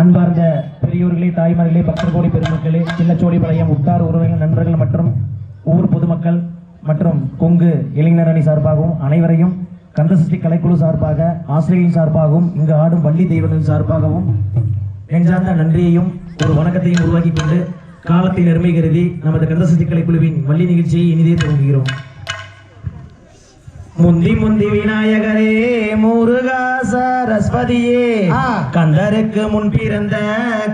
அன்பார்ந்த பெரியோர்களே தாய்மார்களே பக்தர்கோடி பெருமக்களே சின்னச்சோடி பழையம் உற்றார் உறவினர் நண்பர்கள் மற்றும் ஊர் பொதுமக்கள் மற்றும் கொங்கு இளைஞர் அணி சார்பாகவும் அனைவரையும் கந்தசஷ்டி கலைக்குழு சார்பாக ஆசிரியின் சார்பாகவும் இங்கு ஆடும் வள்ளி தெய்வங்களின் சார்பாகவும் நெஞ்சார்ந்த நன்றியையும் ஒரு வணக்கத்தையும் உருவாக்கி கொண்டு காலத்தை நெருமை கருதி நமது கந்தசஷ்டி கலைக்குழுவின் வள்ளி நிகழ்ச்சியை இனிதே துவங்குகிறோம். முந்தி முந்தி விநாயகரே முருகா சரஸ்வதியே. கந்தருக்கு முன் பிறந்த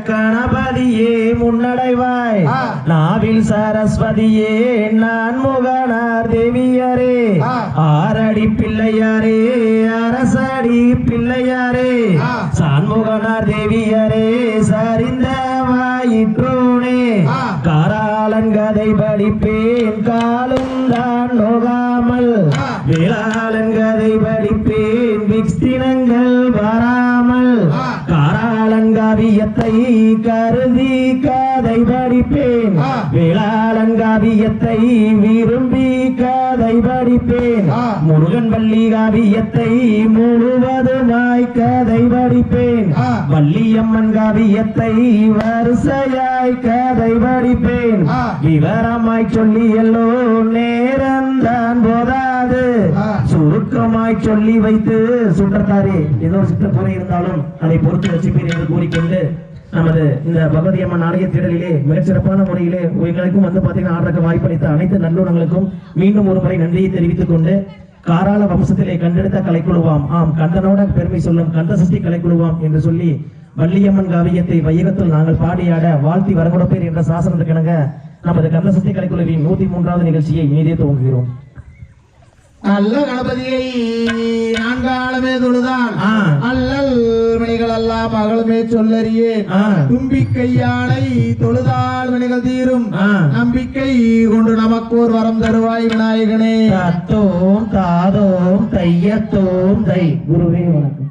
கணபதியே முன்னடைவாய். நாவில் சரஸ்வதியே நான் முகனார் தேவியரே. ஆரடி பிள்ளையாரே அரசடி பிள்ளையாரே. சான்முகனார் தேவியரே சரிந்த வாயிற்றோனே. காராளன் கதை படிப்பேன் காலும் தான் நோகாமல். வேளாளன் காவியத்தை கருதி கதை படிப்பேன். வேளாளன் காவியத்தை விரும்பி கதை படிப்பேன். முருகன் வள்ளி காவியத்தை முழுவதுமாய் கதை படிப்பேன். வள்ளியம்மன் காவியத்தை வரிசையாய் கதை படிப்பேன். விவரமாய் சொல்லி எல்லோ நேரம்தான் போதாது. சுருக்கமாய் சொல்லி வைத்து சுற்றத்தாரே ஏதோ சித்த குறை இருந்தாலும் அதை பொறுத்து வச்சுப்பேன் என்று கூறிக்கொண்டு நமது இந்த பகவதி அம்மன் நாடக திடலிலே மிகச்சிறப்பான முறையிலே எங்களுக்கும் வந்து பார்த்தீங்கன்னா ஆடுறக்க வாய்ப்பளித்த அனைத்து நல்லுணங்களுக்கும் மீண்டும் ஒரு முறை நன்றியை தெரிவித்துக் கொண்டு காராள வம்சத்திலே கண்டெடுத்த கலைக்குழுவாம். ஆம் கந்தனோட பெருமை சொல்லும் கந்தசஷ்டி கலைக்குழுவாம் என்று சொல்லி வள்ளியம்மன் காவியத்தை வையகத்தில் நாங்கள் பாடியாட வாழ்த்தி வரகுடப்பேர் என்ற சாசனத்துக்கிணங்க நமது கந்தசஷ்டி கலைக்குழுவின் நூத்தி மூன்றாவது நிகழ்ச்சியை இனிதே துவங்குகிறோம். நல்ல கணபதியை நான்காலமே தொழுதான். அல்லல் மணிகள் எல்லாம் மகளுமே சொல்லறியே. ஆ. தும்பிக்கையானை தொழுதால் வினைகள் தீரும். நம்பிக்கை கொண்டு நமக்கு ஒரு வரம் தருவாய் விநாயகனே. தத்தோம் தாதோம் தையத்தோம் தை. குருவே வணக்கம்.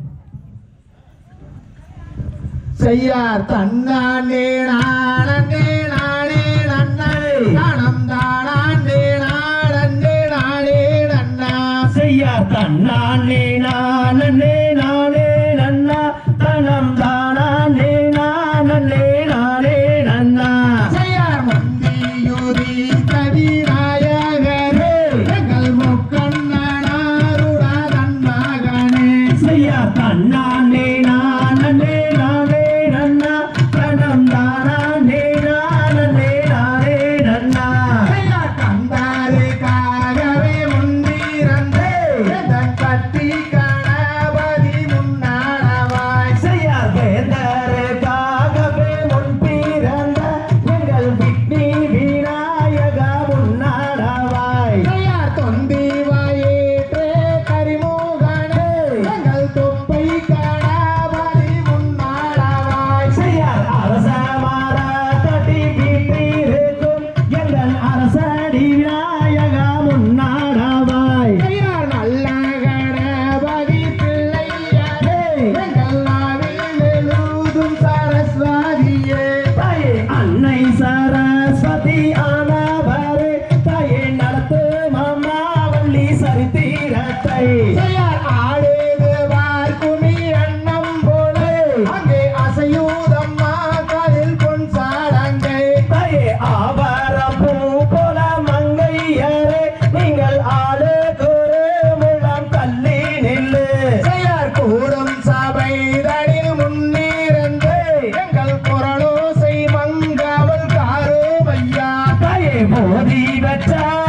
செய்யார் தன்னானே நானே நானே நன்னே தானம் தானாண்டே நாடன்னே நானே நன்னா. செய்யார் தன்னானே நானே நானே செய்யார் தன்னானே நானே போதி வச்சா